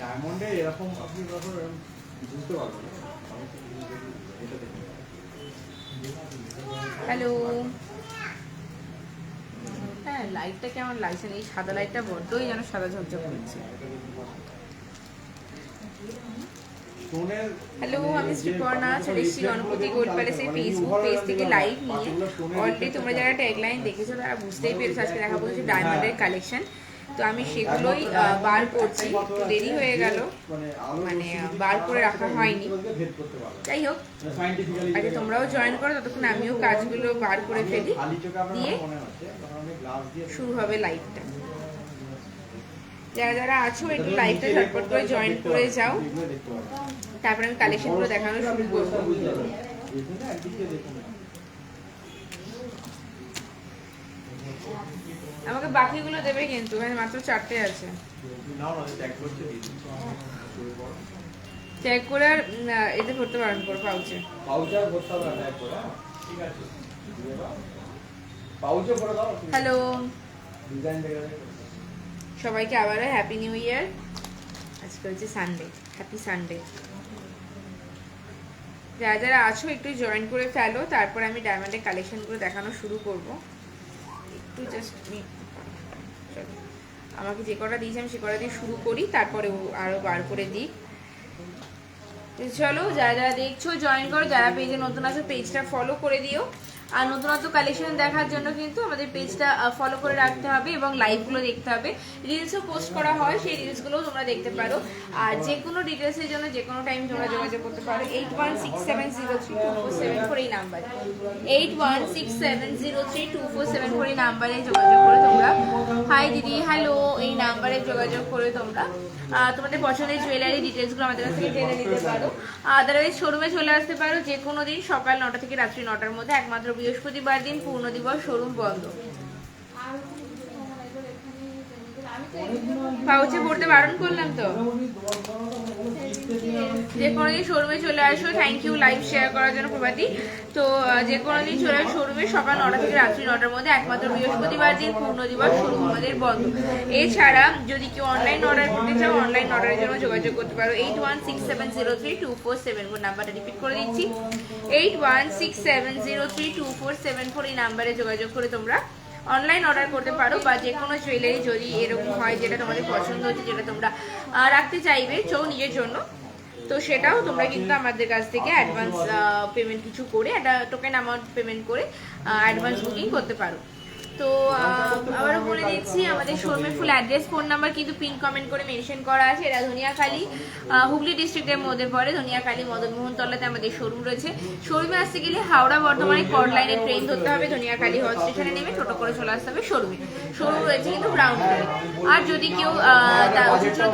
ডায়মন্ডে এরকম আপনি যখন বুঝতে পারবেন। আমি হ্যালো হ্যাঁ লাইটটা কেমন লাগছে? এই সাদা লাইটটা বড্ডই যেন সাদা ঝকঝক করছে। হ্যালো আমি যে শ্রীপর্ণা চলে এসেছি গণপতি গোল্ড প্যালেসের মানে ফেসবুক পেজ থেকে লাইভ নিয়ে অলরেডি তোমরা যারা ট্যাগলাইন দেখেছ তারা বুঝতেই পেরেছ আজকে দেখাবো কিছু ডায়মন্ডের কালেকশন তো আমি সেগুলোই বার করছি। একটু দেরি হয়ে গেল। মানে বার করে রাখা হয়নি। যাই হোক, আগে তোমরাও জয়েন করো, ততক্ষণ আমিও কাজগুলো বার করে ফেলি। দিয়ে শুরু হবে লাইভটা যারা যারা আছো, একটু নিচে ঝটপট করে জয়েন করে যাও। তারপরে আমি কালেকশনগুলো দেখানো শুরু করব বুঝতে পারবে। দেখুন না, একদিকে দেখুন না। আমাকে বাকিগুলো দেবে কিন্তু মানে মাত্র চারটে আছে। চেক করে আর এতে করতে পারেন করো পাউচে পাউচে ভরতে হবে না, করে, হ্যাঁ? ঠিক আছে। পাউচে করে দাও হ্যালো ডিজাইন। সবাইকে আবারও হ্যাপি নিউ ইয়ার আজকে হচ্ছে সানডে হ্যাপি সানডে যারা যারা আছো একটু জয়েন করে ফেলো তারপর আমি ডায়মন্ডের কালেকশনগুলো দেখানো শুরু করব একটু জাস্ট আমাকে যে কটা দিয়েছে আমি সে কটা দিয়ে শুরু করি, তারপরে আরও বার করে দিই। চলো, যারা যারা দেখছ জয়েন করো, যারা পেজে নতুন আছে পেজটা ফলো করে দিও। আর নতুনত্ব কালেকশন দেখার জন্য কিন্তু আমাদের পেজটা ফলো করে রাখতে হবে এবং লাইভগুলো দেখতে হবে। রিলসও পোস্ট করা হয়, সেই রিলসগুলোও তোমরা দেখতে পারো। আর যে কোনো ডিটেলসের জন্য যে কোনো টাইম তোমরা যোগাযোগ করতে পারো। Eight one six seven zero three two four seven four এই number eight one six seven zero three two four seven four এই নাম্বারে যোগাযোগ করে তোমরা। হাই দিদি হ্যালো এই নাম্বারে যোগাযোগ করে তোমরা। তোমাদের পছন্দের জুয়েলারি ডিটেলসগুলো আমাদের কাছ থেকে জেনে নিতে পারো। আদারওয়াইজ শোরুমে চলে আসতে পারো যে কোনো দিন সকাল নটা থেকে রাত্রি নটার মধ্যে, একমাত্র বৃহস্পতিবার দিন পূর্ণ দিবস শোরুম বন্ধ। পাউচে পড়তে বারণ করলাম তো। যে কোনো দিন শোরুমে চলে আসো। থ্যাংক ইউ লাইভ শেয়ার করার জন্য প্রভাতি। তো যে কোনো দিন চলে আসো শোরুমে, সকাল নটা থেকে রাত্রি নটার মধ্যে, একমাত্র বৃহস্পতিবার দিন, পূর্ণ দিবস শোরুম আমাদের বন্ধ। এছাড়া, যদি কেউ অনলাইন অর্ডার করতে চাও অনলাইন অর্ডারের জন্য যোগাযোগ করতে পারো। Eight one six seven zero three two four seven four নাম্বারটা রিপিট করে দিচ্ছি। Eight one six seven zero three two four seven four এই নাম্বারে যোগাযোগ করে তোমরা অনলাইন অর্ডার করতে পারো বা যে কোনো জুয়েলারি যদি এরকম হয় যেটা তোমাদের পছন্দ হচ্ছে, যেটা তোমরা রাখতে চাইবে চৌ নিজের জন্য। তো সেটাও তোমরা কিন্তু আমাদের কাছ থেকে অ্যাডভান্স পেমেন্ট কিছু করে একটা টোকেন অ্যামাউন্ট পেমেন্ট করে অ্যাডভান্স বুকিং করতে পারো। তো আবারও বলে দিচ্ছি আমাদের শোরুমের ফুল অ্যাড্রেস ফোন নাম্বার কিন্তু পিন কমেন্ট করে মেনশন করা আছে। এটা ধনিয়াখালী হুগলি ডিস্ট্রিক্টের মধ্যে পড়ে। ধনিয়াখালী মদনমোহন তলাতে আমাদের শোরুম রয়েছে। শোরুমে আসতে গেলে হাওড়া বর্ধমানে কর লাইনে ট্রেন ধরতে হবে। ধনিয়াখালী হল স্টেশনে নেমে টোটো করে চলে আসতে হবে শোরুমে শোরুম রয়েছে কিন্তু গ্রাউন্ড ফ্লোরে আর যদি কেউ আহ,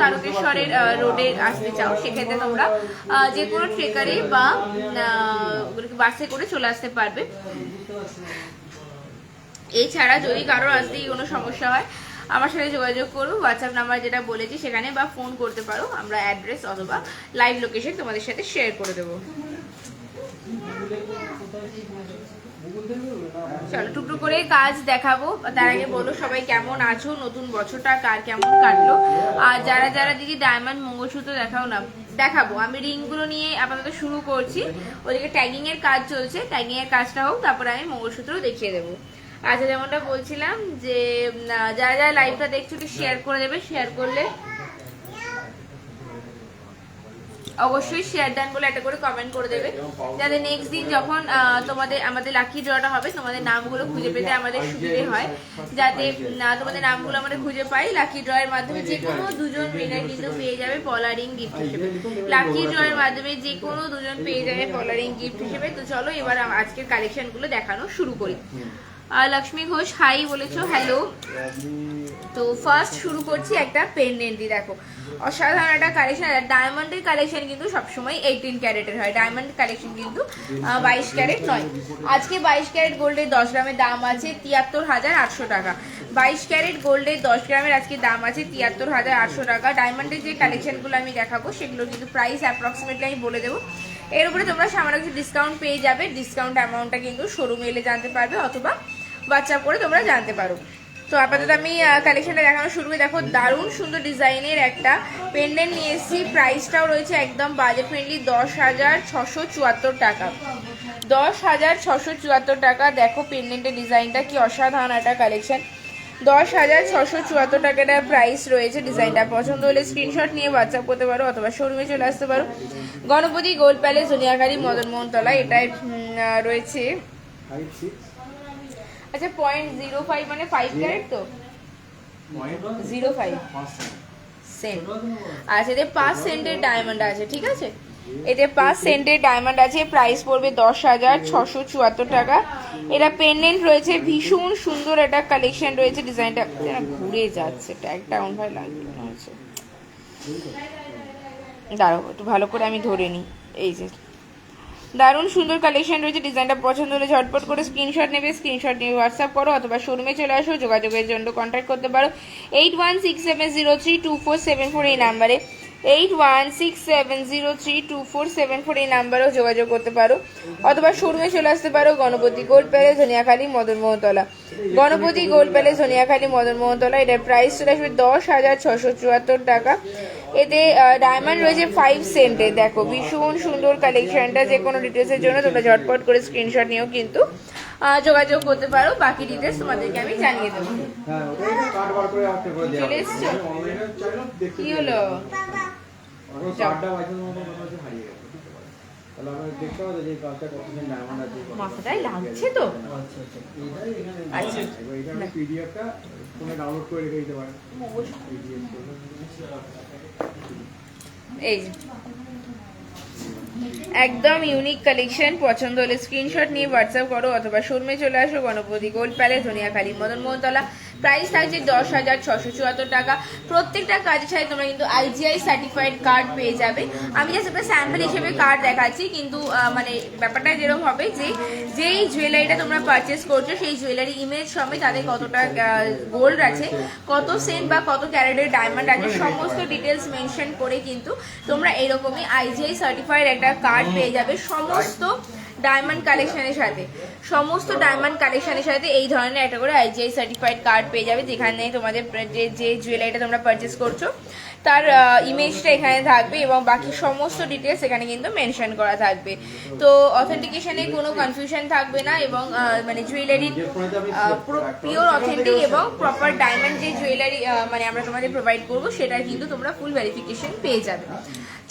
তারকেশ্বরের রোডে আসতে চাও সেক্ষেত্রে তোমরা যে কোনো ট্রেকারে বা বাসে করে চলে আসতে পারবে। এছাড়া যদি কারোর আসতে কোনো সমস্যা হয়, আমার সাথে যোগাযোগ করো হোয়াটসঅ্যাপ নাম্বার যেটা বলেছি সেখানে বা ফোন করতে পারো, আমরা অ্যাড্রেস অথবা লাইভ লোকেশন তোমাদের সাথে শেয়ার করে দেবো। চলো টুকটু করে কাজ দেখাবো, তার আগে বলো সবাই কেমন আছো, নতুন বছরটা কার কেমন কাটলো? আর যারা যারা দিদি ডায়মন্ড মঙ্গলসূত্র দেখাও না, দেখাবো। আমি রিংগুলো নিয়ে আপাতত শুরু করছি। ওদিকে ট্যাগিং এর কাজ চলছে ট্যাগিং এর কাজটা হোক, তারপরে আমি মঙ্গলসূত্র দেখিয়ে দেবো। আচ্ছা যেমনটা বলছিলাম যে যারা যারা লাইভটা দেখছ একটু শেয়ার করে দেবে শেয়ার করলে অবশ্যই শেয়ার ডান বলে একটা করে কমেন্ট করে দেবে। যাতে নেক্সট দিন যখন তোমাদের আমাদের লাকি ড্রটা হবে তোমাদের নামগুলো খুঁজে পেতে আমাদের সুবিধে হয়। যাতে তোমাদের নামগুলো আমরা খুঁজে পাই। লাকি ড্রয়ের মাধ্যমে যে কোনো দুজন উইনার কিন্তু পেয়ে যাবে পলারিং গিফট হিসেবে। লাকি ড্রয়ের মাধ্যমে যে কোনো দুজন পেয়ে যাবে পলারিং গিফট হিসেবে। তো চলো এবার আজকের কালেকশনগুলো দেখানো শুরু করি। লক্ষ্মী ঘোষ হাই বলেছ হ্যালো তো ফার্স্ট শুরু করছি একটা পেন্ডেন্ট দেখো। অসাধারণ একটা কালেকশন ডায়মন্ডের কালেকশন কিন্তু সবসময় এইটিন ক্যারেটের হয়। ডায়মন্ড কালেকশন কিন্তু বাইশ ক্যারেট নয়। আজকে বাইশ ক্যারেট গোল্ডের দশ গ্রামের দাম আছে তিয়াত্তর হাজার আটশো টাকা। বাইশ ক্যারেট গোল্ডের দশ গ্রামের আজকে দাম আছে তিয়াত্তর হাজার আটশো টাকা। ডায়মন্ডের যে কালেকশনগুলো আমি দেখাবো সেগুলো কিন্তু প্রাইস অ্যাপ্রক্সিমেটলি আমি বলে দেবো। এর উপরে তোমরা সামান্য কিছু ডিসকাউন্ট পেয়ে যাবে। ডিসকাউন্ট অ্যামাউন্টটা কিন্তু শোরুমে এলে জানতে পারবে, অথবা বাচ্চা করে তোমরা জানতে পারো। তো আপাতত আমি কালেকশনটা দেখানো শুরু দেখো, দারুণ সুন্দর ডিজাইনের একটা পেন্ডেন্ট নিয়ে এসেছি। প্রাইসটাও রয়েছে একদম বাজেট ফ্রেন্ডলি দশ হাজার ছশো চুয়াত্তর টাকা। দশ হাজার ছশো চুয়াত্তর টাকা। দেখো পেন্ডেন্টের ডিজাইনটা কি অসাধারণ একটা কালেকশন দশ হাজার ছশো চুয়াত্তর টাকাটা প্রাইস রয়েছে ডিজাইনটা পছন্দ হলে স্ক্রিনশট নিয়ে হোয়াটসঅ্যাপ করতে পারো অথবা শোরুমে চলে আসতে পারো। গণপতি গোল্ড প্যালেস, জনিয়াখালী মদন মোহনতলা এটাই রয়েছে। আচ্ছা পয়েন্ট জিরো ফাইভ মানে ফাইভ ক্যারেট তো? জিরো ফাইভ সেন্ট আচ্ছা এতে পাঁচ সেন্টের ডায়মন্ড আছে ঠিক আছে? এতে পাঁচ সেন্টের ডায়মন্ড আছে প্রাইস পড়বে দশ হাজার ছশো চুয়াত্তর টাকা। এটা পেন্ডেন্ট রয়েছে ভীষণ সুন্দর একটা কালেকশন রয়েছে ডিজাইনটা ঘুরে যাচ্ছে ট্যাগটা এমন ভাবে লাগবে মনে হচ্ছে দাঁড়াও একটু ভালো করে আমি ধরে নিই এই যে। দারুণ সুন্দর কালেকশন রয়েছে ডিজাইনটা পছন্দ হলে ঝটপট করে স্ক্রিনশট নেবে স্ক্রিনশট নিয়ে হোয়াটসঅ্যাপ করো অথবা শোরুমে চলে আসো, যোগাযোগের জন্য কন্ট্যাক্ট করতে পারো। Eight one six seven zero three two four seven four এই নাম্বারে eight one six seven zero three two four seven four এই নাম্বারেও যোগাযোগ করতে পারো। অথবা শোরুমে চলে আসতে পারো, Ganapati Gold Palace Dhaniakhali, Madan Mohantala Ganapati Gold Palace Dhaniakhali, Madan Mohantala এটার প্রাইস চলে আসবে দশ হাজার ছশো চুয়াত্তর টাকা। এতে ডায়মন্ড রয়েছে ফাইভ সেন্টে দেখো ভীষণ সুন্দর কালেকশনটা যে কোনো ডিটেলসের জন্য তোমরা ঝটপট করে স্ক্রিনশট নিয়েও কিন্তু। যোগাযোগ করতে পারো বাকি ডিটেলস তোমাদেরকে আমি জানিয়ে দেবো। চলে এসছো? কি হলো? মাথাটায় লাগছে তো? আচ্ছা। পিডিএফটা ডাউনলোড করে রেখে দিতে পারেন এই যে। একদম ইউনিক কালেকশন পছন্দ হলে স্ক্রিনশট নিয়ে হোয়াটসঅ্যাপ করো অথবা শোরুমে চলে আসো, Ganapati Gold Palace Dhaniakhali Madan Mohantala. Price থাকছে দশ হাজার ছশো চুয়াত্তর টাকা। প্রত্যেকটা কাজের সাথে তোমরা কিন্তু আইজিআই সার্টিফাইড কার্ড পেয়ে যাবে। আমি জাস্ট একটা স্যাম্পল হিসেবে কার্ড দেখাচ্ছি, কিন্তু মানে ব্যাপারটা যেরকম হবে যে, যেই জুয়েলারিটা তোমরা পারচেস করছ, সেই জুয়েলারি ইমেজ সমেত তাদের কতটা গোল্ড আছে, কত সেন্ট বা কত ক্যারেটের ডায়মন্ড আছে, সমস্ত ডিটেলস মেনশন করে কিন্তু তোমরা এরকমই আইজিআই সার্টিফাইড একটা কার্ড পেয়ে যাবে সমস্ত ডায়মন্ড কালেকশনের সাথে। সমস্ত ডায়মন্ড কালেকশনের সাথে এই ধরনের একটা করে আইজিআই সার্টিফাইড কার্ড পেয়ে যাবে যেখানে তোমাদের যে যে জুয়েলারিটা তোমরা পারচেস করছ। তার ইমেজটা এখানে থাকবে এবং বাকি সমস্ত ডিটেলস এখানে কিন্তু মেনশন করা থাকবে। তো অথেন্টিকেশনে কোনো কনফিউশন থাকবে না এবং মানে জুয়েলারির পিওর অথেন্টিক এবং প্রপার ডায়মন্ড যে জুয়েলারি মানে আমরা তোমাদের প্রোভাইড করব সেটা কিন্তু তোমরা ফুল ভেরিফিকেশন পেয়ে যাবে।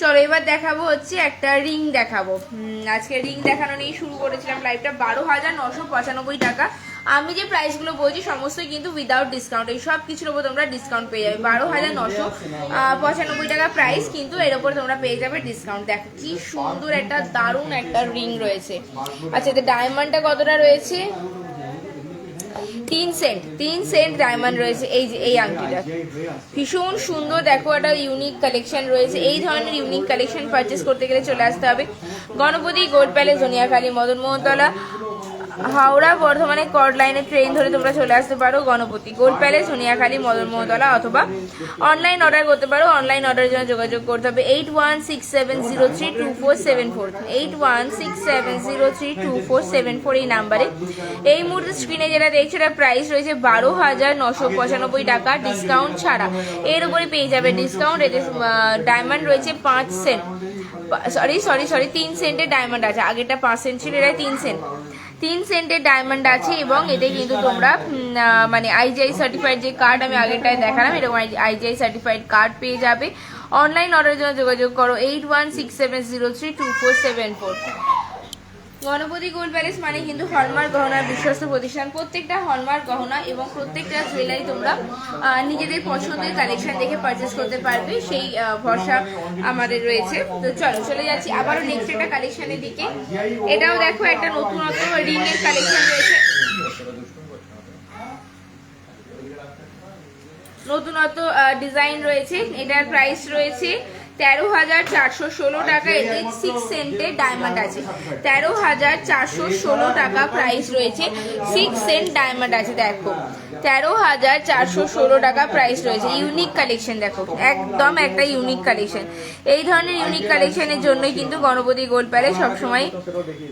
চলো, এবার দেখাবো হচ্ছে একটা রিং দেখাবো। আজকে রিং দেখানো নিয়ে শুরু করেছিলাম লাইভটা বারো হাজার নশো পঁচানব্বই টাকা। আমি যে প্রাইসগুলো বলছি, সমস্তই কিন্তু উইদাউট ডিসকাউন্ট এই সব কিছুর উপর তোমরা ডিসকাউন্ট পেয়ে যাবে। বারো হাজার নশো পঁচানব্বই টাকা প্রাইস কিন্তু এর উপর তোমরা পেয়ে যাবে ডিসকাউন্ট দেখো, কি সুন্দর একটা দারুণ একটা রিং রয়েছে। আচ্ছা এতে ডায়মন্ডটা কতটা রয়েছে? তিন সেন্ট তিন সেন্ট ডায়মন্ড রয়েছে এই যে, এই আংটিটা ভীষণ সুন্দর, দেখো, একটা ইউনিক কালেকশন রয়েছে। এই ধরনের ইউনিক কালেকশন পারচেস করতে গেলে চলে আসতে হবে গণপতি গোল্ড প্যালেস, ধনিয়াখালী মদন মোহনতলা হাওড়া, বর্ধমানে কর্ড লাইনে ট্রেন ধরে তোমরা চলে আসতে পারো। গণপতি গোল্ড প্যালেস ধনিয়াখালী মদন মোহনতলা অথবা অনলাইন অর্ডার করতে পারো। অনলাইন অর্ডারের জন্য যোগাযোগ করতে হবে eight one six seven zero three two four seven four eight one six seven zero three two four seven four এই নাম্বারে এই মুহূর্তে স্ক্রিনে যেটা দেখছ এটা প্রাইস রয়েছে বারো হাজার নশো পঁচানব্বই টাকা ডিসকাউন্ট ছাড়া। এর উপরে পেয়ে যাবে ডিসকাউন্ট এতে ডায়মন্ড রয়েছে পাঁচ সেন্ট সরি সরি সরি তিন সেন্টের ডায়মন্ড আছে। আগেরটা পাঁচ সেন্ট ছিল এটা তিন সেন্ট তিন সেন্টের ডায়মন্ড আছে এবং এতে কিন্তু তোমরা মানে আইজিআই সার্টিফাইড যে কার্ড আমি আগেরটায় দেখালাম, এরকম আইজিআই সার্টিফাইড কার্ড পেয়ে যাবে। অনলাইন অর্ডারের জন্য যোগাযোগ করো eight one six seven zero three two four seven four Ganapati Gold Palace মানে কিন্তু হলমার্ক গহনার বিশ্বস্ত প্রতিষ্ঠান। প্রত্যেকটা হলমার্ক গহনা এবং প্রত্যেকটা জুয়েলারি তোমরা নিজেদের পছন্দের কালেকশন দেখে পারচেস করতে পারবে। সেই ভরসা আমাদের রয়েছে। তো চলো, চলে যাচ্ছি আবারও নেক্সট একটা কালেকশনের দিকে। এটাও দেখো, একটা নতুনত্ব রিং এর কালেকশন রয়েছে। নতুনত্ব ডিজাইন রয়েছে। এটার প্রাইস রয়েছে তেরো হাজার চারশো ষোলো টাকা এতে সিক্স সেন্টের ডায়মন্ড আছে। তেরো হাজার চারশো ষোলো টাকা প্রাইস রয়েছে। সিক্স সেন্ট ডায়মন্ড আছে দেখো। তেরো হাজার চারশো ষোলো টাকা প্রাইস রয়েছে। ইউনিক কালেকশন দেখো। একদম একটা ইউনিক কালেকশন এই ধরনের ইউনিক কালেকশনের জন্যই কিন্তু গণপতি গোল্ড প্যালেস সবসময়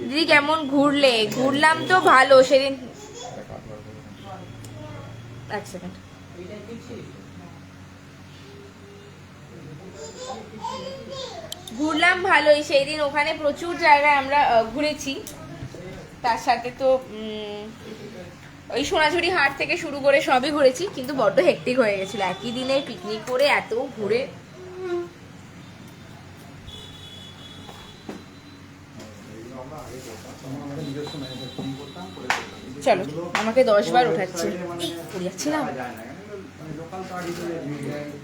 দিদি কেমন ঘুরলে? ঘুরলাম তো ভালো সেদিন এক সেকেন্ড ঘুরলাম ভালোই সেই দিন ওখানে প্রচুর জায়গায় আমরা ঘুরেছি। তার সাথে তো ওই সোনাঝুরি হাট থেকে শুরু করে সবই ঘুরেছি কিন্তু বড্ড হেক্টিক হয়ে গেছিল। একই দিনে পিকনিক করে এত ঘুরে। চলো আমাকে দশ বার উঠাচ্ছে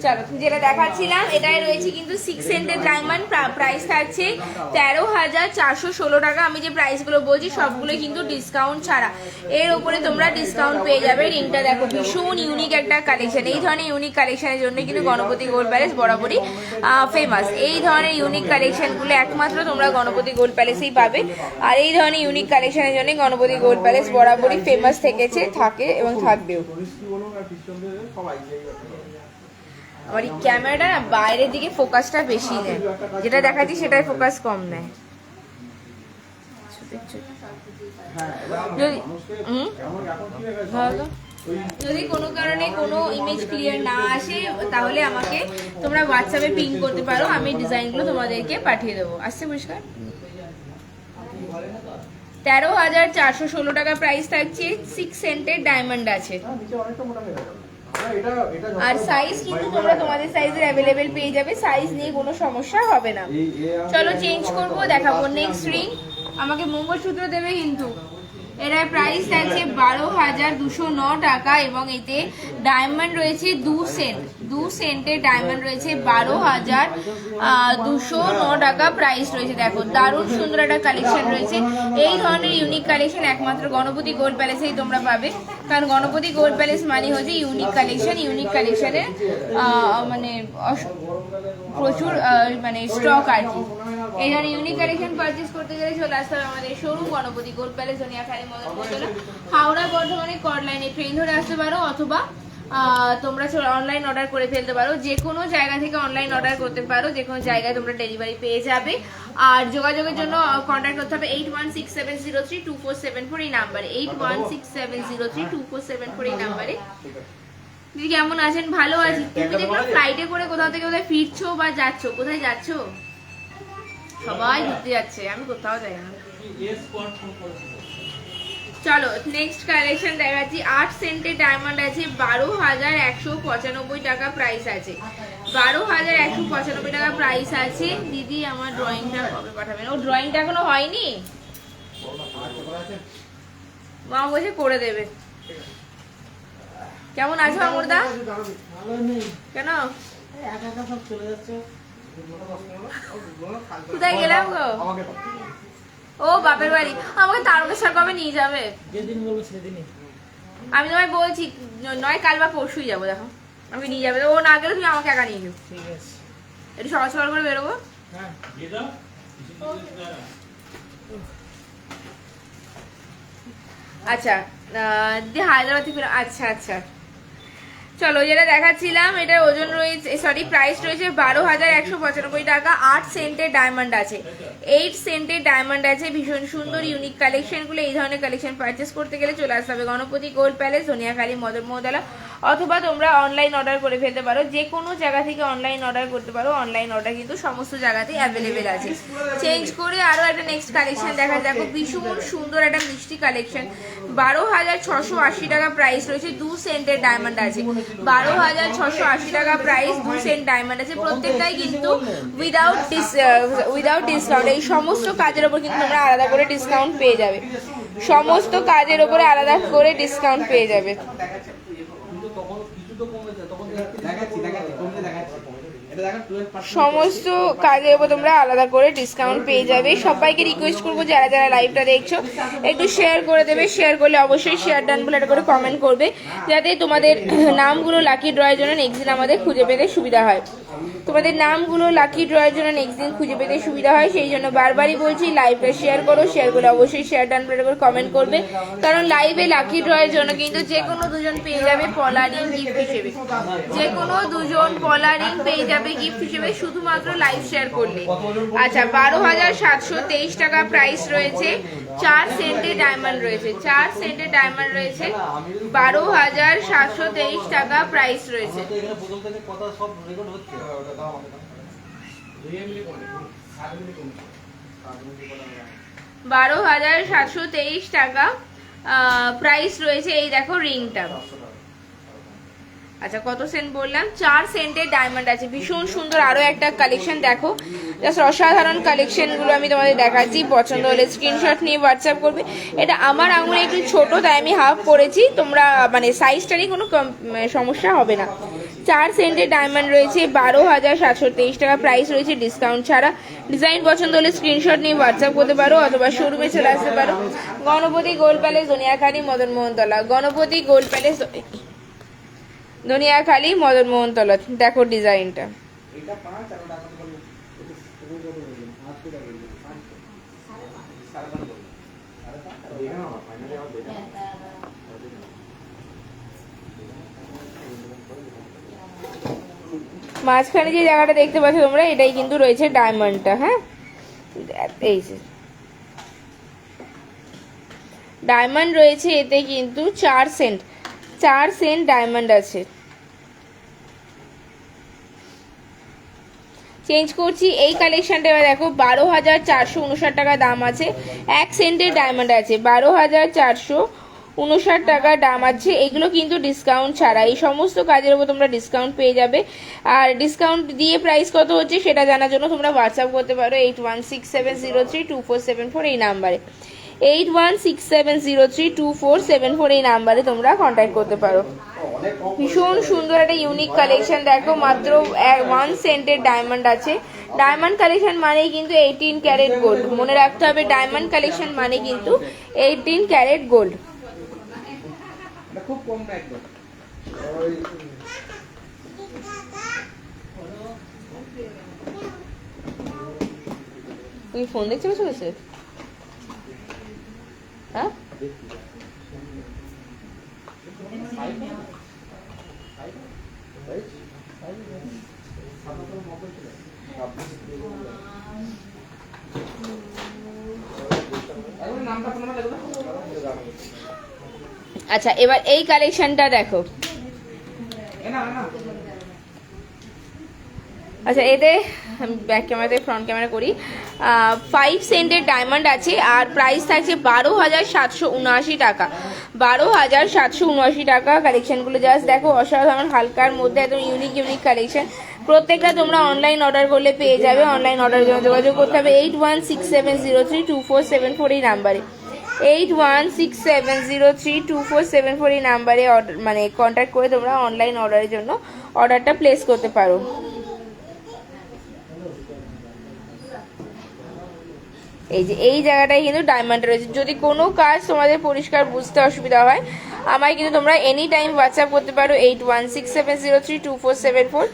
চলো, যেটা দেখাচ্ছিলাম, এটাই রয়েছে কিন্তু সিক্স সেন্টের ডায়মন্ড প্রাইস থাকছে তেরো হাজার চারশো ষোলো টাকা। আমি যে প্রাইসগুলো বলছি সবগুলো কিন্তু ডিসকাউন্ট ছাড়া। এর উপরে তোমরা ডিসকাউন্ট পেয়ে যাবে রিংটা দেখো, ভীষণ ইউনিক একটা কালেকশন এই ধরনের ইউনিক কালেকশনের জন্য কিন্তু গণপতি গোল্ড প্যালেস বরাবরই ফেমাস এই ধরনের ইউনিক কালেকশনগুলো একমাত্র তোমরা গণপতি গোল্ড প্যালেসেই পাবে। আর এই ধরনের ইউনিক কালেকশনের জন্য গণপতি গোল্ড প্যালেস বরাবরই ফেমাস থেকেছে, থাকে এবং থাকবেও। আমার এই ক্যামেরাটা বাইরের দিকে ফোকাসটা বেশি নেয়। যেটা দেখাচ্ছি সেটাই ফোকাস কম নেয়। যদি ভালো যদি কোনো কারণে কোনো ইমেজ ক্লিয়ার না আসে, তাহলে আমাকে তোমরা হোয়াটসঅ্যাপে পিং করতে পারো। আমি ডিজাইনগুলো তোমাদেরকে পাঠিয়ে দেবো। আসছে পরিষ্কার? তেরো হাজার চারশো ষোলো টাকা প্রাইস থাকছে সিক্স সেন্টের ডায়মন্ড আছে। হয়ে আর সাইজ কিন্তু তোমরা তোমাদের সাইজের অ্যাভেলেবেল পেয়ে যাবে সাইজ নিয়ে কোনো সমস্যা হবে না। চলো চেঞ্জ করব দেখাবো নেক্সট রিং আমাকে মঙ্গলসূত্র দেবে কিন্তু। এর প্রাইস থাকছে বারো হাজার দুশো ন টাকা এবং এতে ডায়মন্ড রয়েছে দু সেন্ট দু সেন্টের ডায়মন্ড রয়েছে, বারো হাজার দুশো ন টাকা প্রাইস রয়েছে। দেখো, দারুণ সুন্দর একটা কালেকশন রয়েছে। এই ধরনের ইউনিক কালেকশন একমাত্র গণপতি গোল্ড প্যালেসেই তোমরা পাবে। কারণ গণপতি গোল্ড প্যালেস মানে হচ্ছে ইউনিক কালেকশন ইউনিক কালেকশনের মানে প্রচুর মানে স্টক আর কি। এই ধরনের ইউনিক কালেকশন পারচেস করতে গেলে চলে আসতে হবে আমাদের showroom Ganapati Gold Palace Dhaniakhali Madan Howrah বর্ধমানে কর লাইনে ট্রেন ধরে আসতে পারো অথবা তোমরা অনলাইন অর্ডার করে ফেলতে পারো। যে কোনো জায়গা থেকে অনলাইন অর্ডার করতে পারো। যে কোনো জায়গায় তোমরা ডেলিভারি পেয়ে যাবে। আর যোগাযোগের জন্য কন্ট্যাক্ট করতে হবে eight one six seven zero three two four seven four এই নাম্বারে eight one six seven zero three two four seven four এই নাম্বারে দিদি কেমন আছেন? ভালো আছি। তুমি দেখলাম ফ্লাইটে করে কোথাও থেকে কোথায় ফিরছো বা যাচ্ছো? কোথায় যাচ্ছো? সবাই ঘুরতে যাচ্ছে। আমি কোথাও যাই না। চলো নেক্সট কালেকশন দেখাচ্ছি। আট সেন্টের ডায়মন্ড আছে, বারো হাজার একশো পঁচানব্বই টাকা প্রাইস আছে। বারো হাজার একশো পঁচানব্বই টাকা প্রাইস আছে। দিদি আমার ড্রয়িংটা কবে পাঠাবেন? ও ড্রয়িংটা এখনও হয়নি? মা বলছে করে দেবে। কেমন আছো আমরদা কেন? কোথায় গেলাম গো? ও বাপের বাড়ি। আমাকে তারকেশ্বর কবে নিয়ে যাবে? যেদিন বলব সেদিনই। আমি তোমায় বলছি নয় কাল বা পরশুই যাব দেখো। আমি নিয়ে যাবে। ও না গেলে তুমি আমাকে একা নিয়ে যাও। ঠিক আছে। একটু সকাল সকাল করে বেরোবো। হ্যাঁ। আচ্ছা দিয়ে হায়দ্রাবাদ থেকে আচ্ছা আচ্ছা। চলো যেটা দেখাচ্ছিলাম, এটার ওজন রয়েছে সরি প্রাইস রয়েছে বারো হাজার একশো পঁচানব্বই টাকা। আট সেন্টের ডায়মন্ড আছে। এইট সেন্টের ডায়মন্ড আছে, ভীষণ সুন্দর ইউনিক কালেকশনগুলো এই ধরনের কালেকশন পারচেস করতে গেলে চলে আসতে হবে গণপতি গোল্ড প্যালেস সোনিয়াখালী মদন মহতলা অথবা তোমরা অনলাইন অর্ডার করে ফেলতে পারো। যে কোনো জায়গা থেকে অনলাইন অর্ডার করতে পারো। অনলাইন অর্ডার কিন্তু সমস্ত জায়গাতেই অ্যাভেলেবেল আছে। চেঞ্জ করে আরও একটা নেক্সট কালেকশন দেখা দেখো, ভীষণ সুন্দর একটা মিষ্টি কালেকশন বারো হাজার ছশো আশি টাকা প্রাইস রয়েছে, দু সেন্টের ডায়মন্ড আছে। বারো হাজার ছশো আশি টাকা প্রাইস দু সেন্ট ডায়মন্ড আছে। প্রত্যেকটাই কিন্তু উইদাউট ডিস উইদাউট ডিসকাউন্ট এই সমস্ত কাজের ওপর কিন্তু তোমরা আলাদা করে ডিসকাউন্ট পেয়ে যাবে। সমস্ত কাজের ওপরে আলাদা করে ডিসকাউন্ট পেয়ে যাবে কিন্তু তখন কিছু তো কমেছে তখন দেখাচ্ছি দেখাচ্ছি কমতে দেখাচ্ছি এটা দেখা টুয়েলভ সমস্ত কাজের উপর তোমরা আলাদা করে ডিসকাউন্ট পেয়ে যাবে। সবাইকে রিকোয়েস্ট করব যারা যারা লাইভটা দেখছ একটু শেয়ার করে দেবে। শেয়ার করলে অবশ্যই শেয়ার ডান বলে একটা করে কমেন্ট করবে যাতে তোমাদের নামগুলো লাকি ড্রয়ের জন্য নেক্সট দিন আমাদের খুঁজে পেতে সুবিধা হয়। তোমাদের নামগুলো লাকি ড্রয়ের জন্য নেক্সট দিন খুঁজে পেতে সুবিধা হয়। সেই জন্য বারবারই বলছি লাইভটা শেয়ার করো। শেয়ার করলে অবশ্যই শেয়ার ডান বলে করে কমেন্ট করবে। কারণ লাইভে লাকি ড্রয়ের জন্য কিন্তু যে কোনো দুজন পেয়ে যাবে পলা রিং গিফট হিসেবে। যে কোনো দুজন পলা রিং পেয়ে যাবে। গিফট হিসেবে শুধুমাত্র লাইভ শেয়ার করলে। আচ্ছা বারো হাজার সাতশো তেইশ টাকা প্রাইস রয়েছে। চার সেন্টে ডায়মন্ড রয়েছে। চার সেন্টে ডায়মন্ড রয়েছে। বারো হাজার সাতশো তেইশ টাকা প্রাইস রয়েছে। বারো হাজার সাতশো তেইশ টাকা প্রাইস রয়েছে। এই দেখো রিংটা আচ্ছা কত সেন্ট বললাম? চার সেন্টের ডায়মন্ড আছে। ভীষণ সুন্দর আরও একটা কালেকশন দেখো। জাস্ট অসাধারণ কালেকশনগুলো আমি তোমাদের দেখাচ্ছি। পছন্দ হলে স্ক্রিনশট নিয়ে হোয়াটসঅ্যাপ করবে। এটা আমার আঙুলে একটু ছোট, তাই আমি হাফ করেছি। তোমরা মানে সাইজটারই কোনো সমস্যা হবে না। চার সেন্টের ডায়মন্ড রয়েছে। বারো হাজার সাতশো তেইশ টাকা প্রাইস রয়েছে ডিসকাউন্ট ছাড়া। ডিজাইন পছন্দ হলে স্ক্রিনশট নিয়ে হোয়াটসঅ্যাপ করতে পারো, অথবা শোরুমে চলে আসতে পারো। Ganapati Gold Palace Dhaniakhali Madan Mohantala Ganapati Gold Palace Dhaniakhali Madan দেখো ডিজাইনটা। পাঁচ আর দেখে নাও মাঝখানে যে জায়গাটা দেখতে পাচ্ছ তোমরা এটাই কিন্তু রয়েছে ডায়মন্ডটা হ্যাঁ? এই যে। ডায়মন্ড রয়েছে এতে কিন্তু চার সেন্ট চার সেন্ট ডায়মন্ড আছে। চেঞ্জ করছি, এই কালেকশনটা এবার দেখো, বারো হাজার চারশো উনষাট টাকা দাম আছে, এক সেন্টের ডায়মন্ড আছে, বারো হাজার চারশো উনষাট টাকা দাম আছে, এগুলো কিন্তু ডিসকাউন্ট ছাড়া, এই সমস্ত কাজের উপর তোমরা ডিসকাউন্ট পেয়ে যাবে। আর ডিসকাউন্ট দিয়ে প্রাইস কত হচ্ছে সেটা জানার জন্য তোমরা হোয়াটসঅ্যাপ করতে পারো eight one six seven zero three two four seven four এই নাম্বারে eight one six seven zero three two four seven four এই নাম্বারে তোমরা কন্ট্যাক্ট করতে পারো। ভীষণ সুন্দর একটা ইউনিক কালেকশন দেখো মাত্র ওয়ান সেন্টের ডায়মন্ড আছে। ডায়মন্ড কালেকশন মানেই কিন্তু এইটিন ক্যারেট গোল্ড মনে রাখতে হবে ডায়মন্ড কালেকশন মানে কিন্তু এইটিন ক্যারেট গোল্ড তুমি ফোন দেখতে হ্যাঁ? আচ্ছা এবার এই কালেকশনটা দেখো। আচ্ছা এতে ব্যাক ক্যামেরাতে ফ্রন্ট ক্যামেরা করি। ফাইভ সেন্টের ডায়মন্ড আছে, আর প্রাইস থাকছে বারো হাজার সাতশো উনআশি টাকা। বারো হাজার সাতশো উনআশি টাকা কালেকশনগুলো জাস্ট দেখো, অসাধারণ হালকার মধ্যে একদম ইউনিক ইউনিক কালেকশান প্রত্যেকটা তোমরা অনলাইন অর্ডার করলে পেয়ে যাবে। অনলাইন অর্ডারের জন্য যোগাযোগ করতে হবে eight one six seven zero three two four seven four এই নাম্বারে eight one six seven zero three two four seven four এই নাম্বারে অর্ডার মানে কন্ট্যাক্ট করে তোমরা অনলাইন অর্ডারের জন্য অর্ডারটা প্লেস করতে পারো। এই যে, এই জায়গাটায় কিন্তু ডায়মন্ড রয়েছে। যদি কোনো কাজ তোমাদের পরিষ্কার বুঝতে অসুবিধা হয়, আমায় কিন্তু তোমরা এনি টাইম হোয়াটসঅ্যাপ করতে পারো eight one six seven zero three two four seven four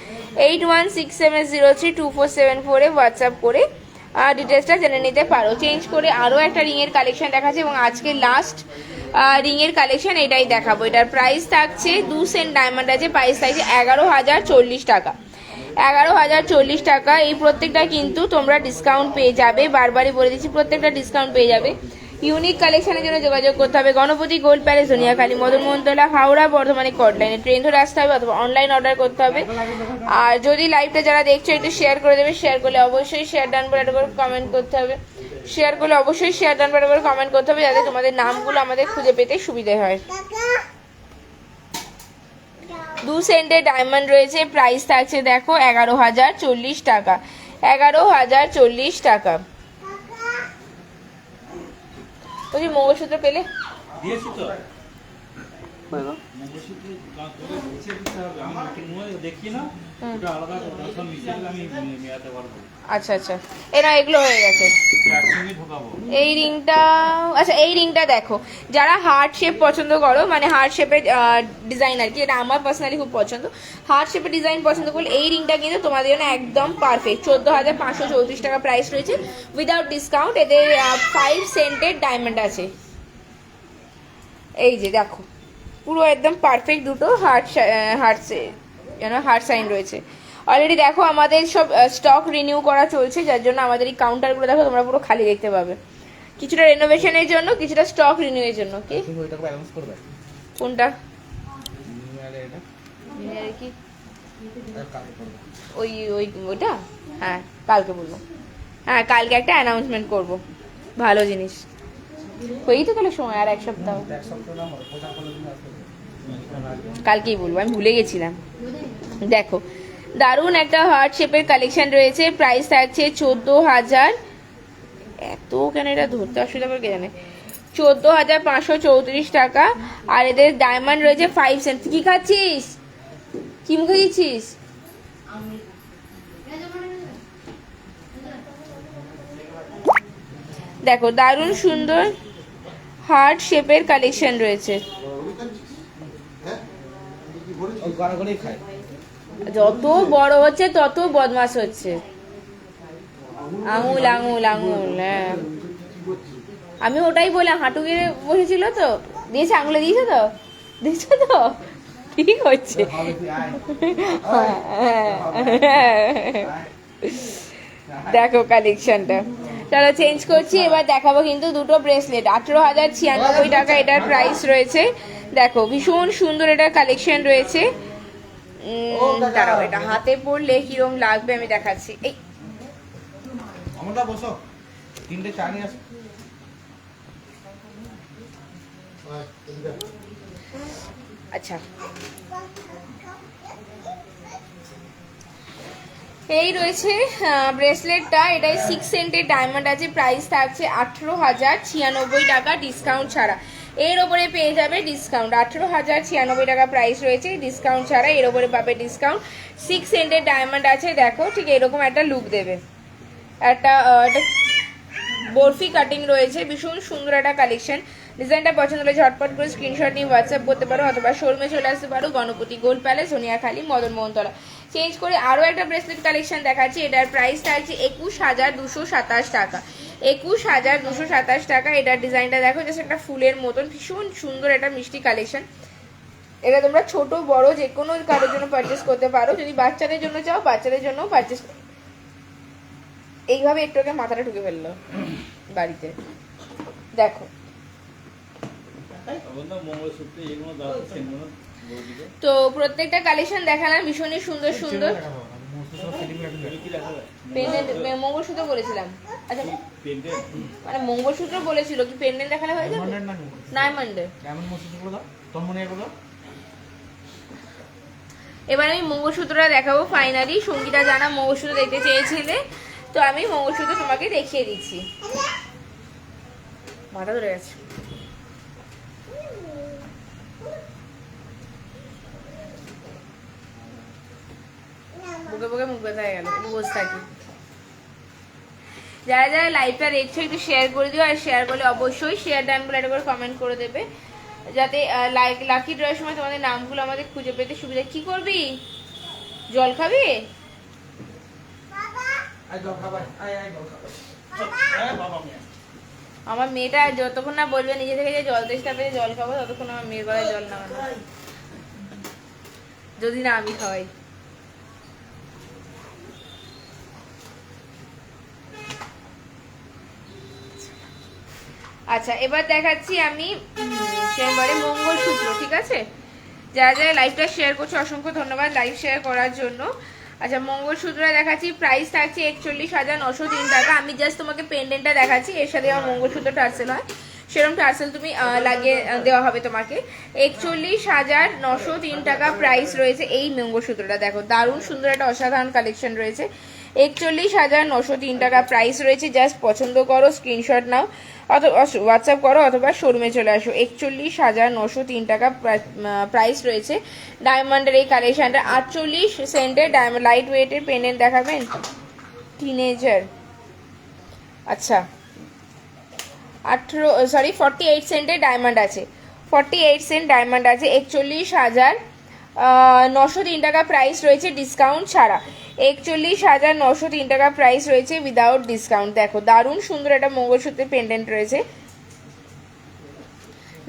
eight one six seven zero three two four seven ফোরে হোয়াটসঅ্যাপ করে ডিটেলসটা জেনে নিতে পারো। চেঞ্জ করে আরও একটা রিংয়ের কালেকশন দেখাচ্ছে এবং আজকে লাস্ট রিংয়ের কালেকশন এটাই দেখাবো। এটার প্রাইস থাকছে দু সেন্ট ডায়মন্ড আছে প্রাইস থাকছে এগারো হাজার চল্লিশ টাকা। এগারো হাজার চল্লিশ টাকা। এই প্রত্যেকটা কিন্তু তোমরা ডিসকাউন্ট পেয়ে যাবে। বারবারই বলে দিচ্ছি, প্রত্যেকটা ডিসকাউন্ট পেয়ে যাবে। ইউনিক কালেকশনের জন্য যোগাযোগ করতে হবে। গণপতি গোল্ড প্যালেস দুনিয়াখালী মদন হাওড়া বর্ধমানে কটলাইনে ট্রেন ধরে আসতে হবে অথবা অনলাইন অর্ডার করতে হবে। আর যদি লাইভটা যারা দেখছ, একটু শেয়ার করে দেবে। শেয়ার করলে অবশ্যই শেয়ার ডান বাটন করে কমেন্ট করতে হবে। শেয়ার করলে অবশ্যই শেয়ার ডান বাটন করে কমেন্ট করতে হবে, যাতে তোমাদের নামগুলো আমাদের খুঁজে পেতে সুবিধে হয়। দু সেন্টের ডায়মন্ড রয়েছে প্রাইস থাকছে দেখো এগারো হাজার চল্লিশ টাকা। এগারো হাজার চল্লিশ টাকা। বলছি মঙ্গলসূত্র পেলে? দিয়েছি তো। মঙ্গলসূত্র নতুন নয় দেখি না আলাদা আমি পারব। আচ্ছা আচ্ছা। এ না, এগুলো হয়ে গেছে। এই রিংটা আচ্ছা এই রিংটা দেখো। যারা হার্ট শেপ পছন্দ করো মানে হার্ট শেপের ডিজাইন আর কি, এটা আমার পার্সোনালি খুব পছন্দ। হার্ট শেপের ডিজাইন পছন্দ করলে এই রিংটা কিন্তু তোমাদের জন্য একদম পারফেক্ট চোদ্দ হাজার পাঁচশো চৌত্রিশ টাকা প্রাইস রয়েছে। উইদাউট ডিসকাউন্ট এদের ফাইভ সেন্টের ডায়মন্ড আছে। এই যে, দেখো। পুরো একদম পারফেক্ট দুটো হার্ট হার্ট যেন হার্ট সাইন রয়েছে। অলরেডি দেখো আমাদের সব স্টক রিনিউ করা চলছে যার জন্য আমাদের এই কাউন্টারগুলো দেখো তোমরা পুরো খালি দেখতে পাবে কিছুটা রেনোভেশনের জন্য কিছুটা স্টক রিনিউয়ের জন্য কি কোনটা কি ওই ওই ওইটা হ্যাঁ কালকে বলব হ্যাঁ কালকে একটা অ্যানাউন্সমেন্ট করব ভালো জিনিস হয়েই তো তাহলে সময় আর এক সপ্তাহ হয় কালকেই বলব আমি ভুলে গেছিলাম দেখো দারুণ একটা হার্ট শেপের কালেকশন রয়েছে। প্রাইস থাকছে চোদ্দ হাজার। এত কেন এটা ধরতে অসুবিধা করে জানে? চোদ্দ হাজার পাঁচশো চৌত্রিশ টাকা। আর এদের ডায়মন্ড রয়েছে ফাইভ সেন্ট কি খাচ্ছিস? কি মুখে দিচ্ছিস? দেখো, দারুণ সুন্দর হার্ট শেপের কালেকশন রয়েছে খায়। যত বড় হচ্ছে, তত বদমাস হচ্ছে। আঙুল আঙুল আঙুল হ্যাঁ। আমি ওটাই বললাম, হাঁটু গিয়ে বসেছিল তো? দিয়েছে আঙুলে, দিয়েছে তো? দিয়েছে তো? ঠিক হচ্ছে। আয় দেখো কালেকশনটা চলো চেঞ্জ করছি, এবার দেখাবো কিন্তু দুটো ব্রেসলেট আঠেরো হাজার ছিয়ানব্বই টাকা এটার প্রাইস রয়েছে। দেখো, ভীষণ সুন্দর এটার কালেকশন রয়েছে। দাঁড়াও এটা হাতে পড়লে কিরম লাগবে আমি দেখাচ্ছি। এই আমরা বসো। তিনটে চা নিয়ে আসো। আচ্ছা। এই রয়েছে ব্রেসলেটটা। এটাই সিক্স সেন্টের ডায়মন্ড আছে। প্রাইস থাকছে আঠেরো হাজার ছিয়ানব্বই টাকা ডিসকাউন্ট ছাড়া। এর ওপরে পেয়ে যাবে ডিসকাউন্ট আঠেরো হাজার ছিয়ানব্বই টাকা প্রাইস রয়েছে। ডিসকাউন্ট ছাড়া এর ওপরে পাবে ডিসকাউন্ট সিক্স সেন্টের ডায়মন্ড আছে, দেখো, ঠিক এরকম একটা লুক দেবে। একটা একটা বরফি কাটিং রয়েছে। ভীষণ সুন্দর একটা কালেকশন ডিজাইনটা পছন্দ হলে ঝটপট করে স্ক্রিনশট নিয়ে হোয়াটসঅ্যাপ করতে পারো, অথবা শোরুমে চলে আসতে পারো। Ganapati gold palace Soniakhali Madan Mohontala change করে আরও একটা ব্রেসলেট কালেকশন দেখাচ্ছি। এটার প্রাইস থাকছে একুশ হাজার দুশো সাতাশ টাকা। একুশ হাজার দুশো সাতাশ টাকা এটার ডিজাইনটা দেখো জাস্ট একটা ফুলের মতন, ভীষণ সুন্দর একটা মিষ্টি কালেকশন এটা তোমরা ছোট, বড়, যে কোনো কারোর জন্য পারচেস করতে পারো। যদি বাচ্চাদের জন্য চাও, বাচ্চাদের জন্য পারচেস এইভাবে একটু আগে মাথাটা ঢুকে ফেলল বাড়িতে। দেখো। তো প্রত্যেকটা কালেকশন দেখালাম ভীষণই সুন্দর সুন্দর। মঙ্গলসূত্র বলেছিলাম। আচ্ছা মানে মঙ্গলসূত্র বলেছিল কি পেন্ডেন্ট দেখালে হয়ে যাবে? ডায়মন্ডে মনে এবার আমি মঙ্গলসূত্রটা দেখাবো ফাইনালি সঙ্গীতা জানা মঙ্গলসূত্র দেখতে চেয়েছিলে। তো আমি মঙ্গলসূত্র তোমাকে দেখিয়ে দিচ্ছি। মাথা ধরে গেছে। বুকে বুকে মুখ ব্যথা হয়ে গেল একটু বসে থাকি। যারা যারা লাইভটা দেখছ একটু শেয়ার করে দিও আর শেয়ার করলে অবশ্যই শেয়ার ডান বলে একটা করে কমেন্ট করে দেবে। যাতে লাইক লাকি ড্রয়ের সময় তোমাদের নামগুলো আমাদের খুঁজে পেতে সুবিধা। কি করবি? জল খাবি? হ্যাঁ আমার মেয়েটা যতক্ষণ না বলবে নিজে থেকে যে জল তেষ্টা পেয়ে জল খাব ততক্ষণ আমার মেয়ের গলায় জল নামানো যদি না আমি খাওয়াই। আচ্ছা এবার দেখাচ্ছি আমি সেবারে মঙ্গলসূত্র, ঠিক আছে? যারা যারা লাইভটা শেয়ার করছ, অসংখ্য ধন্যবাদ লাইভ শেয়ার করার জন্য। আচ্ছা মঙ্গলসূত্রটা দেখাচ্ছি প্রাইস থাকছে একচল্লিশ হাজার নশো তিন টাকা। আমি জাস্ট তোমাকে পেন্ডেন্টটা দেখাচ্ছি, এর সাথে আমার মঙ্গলসূত্র টার্সেল হয়। সেরকম টার্সেল তুমি লাগিয়ে দেওয়া হবে তোমাকে। একচল্লিশ হাজার নশো তিন টাকা প্রাইস রয়েছে এই মঙ্গলসূত্রটা। দেখো, দারুণ সুন্দর একটা অসাধারণ কালেকশন রয়েছে। একচল্লিশ হাজার নশো তিন টাকা প্রাইস রয়েছে। জাস্ট পছন্দ করো স্ক্রিনশট নাও, অথবা হোয়াটসঅ্যাপ করো অথবা শোরুমে চলে আসো। একচল্লিশ হাজার নশো তিন টাকা প্রাইস রয়েছে। ডায়মন্ডের এই কালেকশানটা আটচল্লিশ সেন্টের ডায়মন্ড লাইট ওয়েটের পেন্ডেন্ট দেখাবেন? টিনেজার আচ্ছা। আঠেরো সরি ফর্টি এইট সেন্টের ডায়মন্ড আছে। ফর্টি এইট সেন্ট ডায়মন্ড আছে, একচল্লিশ হাজার নশো তিন টাকা প্রাইস রয়েছে ডিসকাউন্ট ছাড়া। একচল্লিশ হাজার নশো তিন টাকা প্রাইস রয়েছে উইদাউট ডিসকাউন্ট দেখো দারুণ সুন্দর একটা মঙ্গলসূত্রের পেন্ডেন্ট রয়েছে।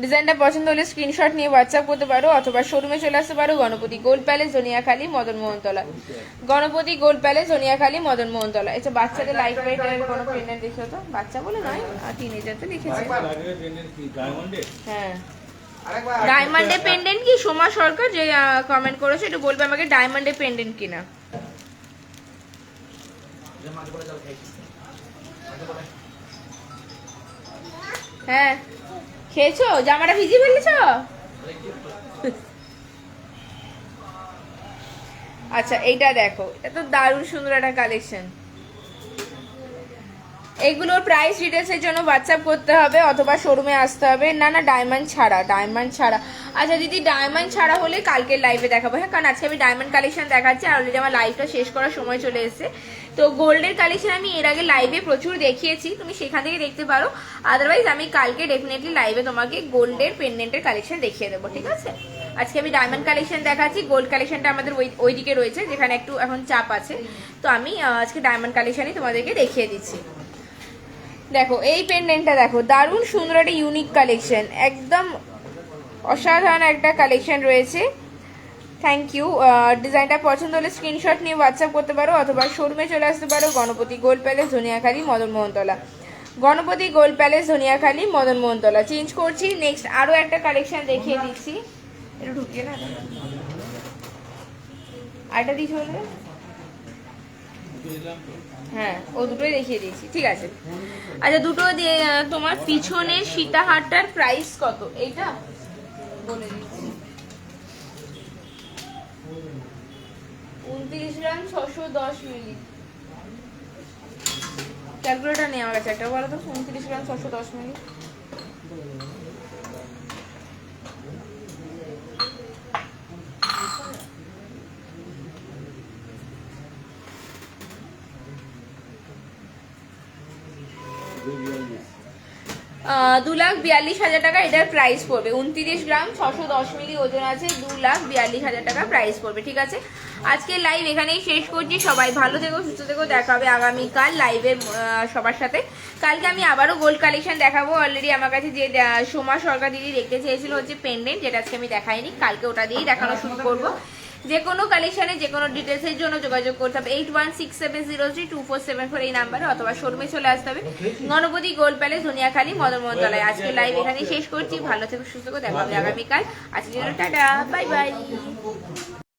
ডিজাইনটা পছন্দ হলে স্ক্রিনশট নিয়ে হোয়াটসঅ্যাপ করতে পারো অথবা শোরুমে চলে আসতে পারো Ganapati gold palace Joniakhali Madan Mohontala. Ganapati gold palace Joniakhali Madan Mohontala. এটা বাচ্চাদের লাইট ওয়েটের কোনো পেন্ডেন্ট দেখো তো? বাচ্চা বলে নয় আর টিনেজার তো ডায়মন্ডে হ্যাঁ। ডায়মন্ডে পেন্ডেন্ট কি? সোমা সরকার যে কমেন্ট করেছে একটু বলবে আমাকে ডায়মন্ডে পেন্ডেন্ট কিনা? হ্যাঁ। খেয়েছো? জামাটা ভিজিয়ে ফেলেছো? আচ্ছা এইটা দেখো। এটা তো দারুণ সুন্দর একটা কালেকশন এগুলোর প্রাইস ডিটেলসের জন্য হোয়াটসঅ্যাপ করতে হবে অথবা শোরুমে আসতে হবে। না না ডায়মন্ড ছাড়া ডায়মন্ড ছাড়া। আচ্ছা দিদি ডায়মন্ড ছাড়া হলে কালকের লাইভে দেখাবো। হ্যাঁ কারণ আজকে আমি ডায়মন্ড কালেকশন দেখাচ্ছি আর অলরেডি আমার লাইভটা শেষ করার সময় চলে এসেছে। তো গোল্ডের কালেকশন আমি এর আগে লাইভে প্রচুর দেখিয়েছি। তুমি সেখান থেকে দেখতে পারো। আদারওয়াইজ আমি কালকে ডেফিনেটলি লাইভে তোমাকে গোল্ডের পেন্ডেন্টের কালেকশন দেখিয়ে দেবো, ঠিক আছে? আজকে আমি ডায়মন্ড কালেকশন দেখাচ্ছি। গোল্ড কালেকশনটা আমাদের ওই ওইদিকে রয়েছে, যেখানে একটু এখন চাপ আছে। তো আমি আজকে ডায়মন্ড কালেকশনই তোমাদেরকে দেখিয়ে দিচ্ছি। দেখো, এই পেন্ডেন্টটা দেখো, দারুণ সুন্দর একটা ইউনিক কালেকশন একদম অসাধারণ একটা কালেকশন রয়েছে। থ্যাংক ইউ ডিজাইনটা পছন্দ হলে স্ক্রিনশট নিয়ে হোয়াটসঅ্যাপ করতে পারো অথবা শোরুমে চলে আসতে পারো Ganapati gold palace Dhaniakhali, Madan Mohontala. Ganapati gold palace Dhaniakhali, Madan Mohontala. Change করছি নেক্সট আরও একটা কালেকশন দেখিয়ে দিচ্ছি। একটু ঢুকিয়ে না? আরেকটা দিয়েছি বলবে হ্যাঁ ও দুটোই দেখিয়ে দিয়েছি, ঠিক আছে। আচ্ছা দুটো তোমার পিছনে সীতাহারটার প্রাইস কত? এইটা বলে দিচ্ছি। উনত্রিশ গ্রাম ছশো দশ মিলি। ক্যালকুলেটার নেই আমার কাছে, একটা বলো তো, উনত্রিশ গ্রাম ছশো দশ মিলি। দু লাখ বিয়াল্লিশ হাজার টাকা এটার প্রাইস পড়বে। উনত্রিশ গ্রাম ছশো দশ মিলি ওজন আছে, দু লাখ বিয়াল্লিশ হাজার টাকা প্রাইস পড়বে, ঠিক আছে? আজকে লাইভ এখানেই শেষ করছি, সবাই ভালো থেকো, সুস্থ থেকো, দেখা হবে আগামীকাল লাইভের সবার সাথে। কালকে আমি আবারও গোল্ড কালেকশন দেখাবো অলরেডি আমার কাছে যে সোমা সরকার দিদি দেখতে চেয়েছিল হচ্ছে পেন্ডেন্ট যেটা আজকে আমি দেখাইনি, কালকে ওটা দিয়েই দেখানো শুরু করব। যে কোনো কালেকশনে যে কোনো ডিটেলসের জন্য যোগাযোগ করতে হবে। Eight one six seven zero three two four seven four এই নাম্বারে অথবা শোরুমে চলে আসতে হবে। গণপতি গোল্ড প্যালেস ধনিয়াখালী মদন মন্ত্রণালয় আজকে লাইভ এখানে শেষ করছি। ভালো থেকে সুস্থ করে দেখা হবে আগামীকাল। আজকের জন্য টাটা। Bye bye